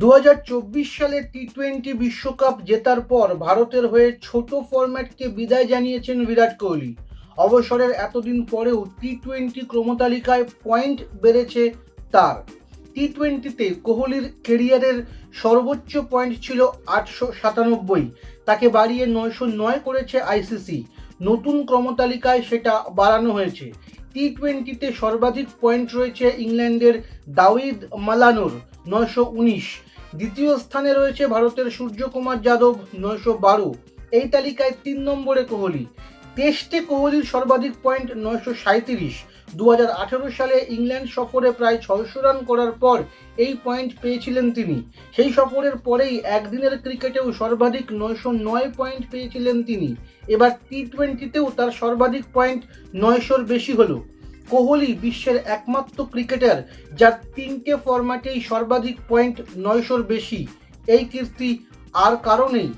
দু হাজার চব্বিশ সালে টি টোয়েন্টি বিশ্বকাপ জেতার পর ভারতের হয়ে ছোট ফরম্যাটকে বিদায় জানিয়েছেন বিরাট কোহলি। অবসরের এতদিন পরেও টি টোয়েন্টি ক্রমতালিকায় পয়েন্ট বেড়েছে তার। টি টোয়েন্টিতে কোহলির কেরিয়ারের সর্বোচ্চ পয়েন্ট ছিল আটশো সাতানব্বই। তাকে বাড়িয়ে নয়শো নয় করেছে আইসিসি নতুন ক্রমতালিকায় সেটা বাড়ানো হয়েছে। টি টোয়েন্টিতে সর্বাধিক পয়েন্ট রয়েছে ইংল্যান্ডের দাউদ মালানোর, নয়শো উনিশ। দ্বিতীয় স্থানে রয়েছে ভারতের সূর্যকুমার যাদব নয়শো বারো। এই তালিকায় তিন নম্বরে কোহলি। টেস্টে কোহলির সর্বাধিক পয়েন্ট নয়শো সাঁত্রিশ দু সালে ইংল্যান্ড সফরে প্রায় ছয়শো রান করার পর এই পয়েন্ট পেয়েছিলেন তিনি। সেই সফরের পরেই একদিনের ক্রিকেটেও সর্বাধিক নয়শো নয় পয়েন্ট পেয়েছিলেন তিনি। এবার টি টোয়েন্টিতেও তার সর্বাধিক পয়েন্ট নয়শোর বেশি হলো। কোহলি বিশ্বের একমাত্র ক্রিকেটার, যার তিনটে ফরম্যাটেই সর্বাধিক পয়েন্ট নয়শোর বেশি। এই কীর্তি আর কারণেই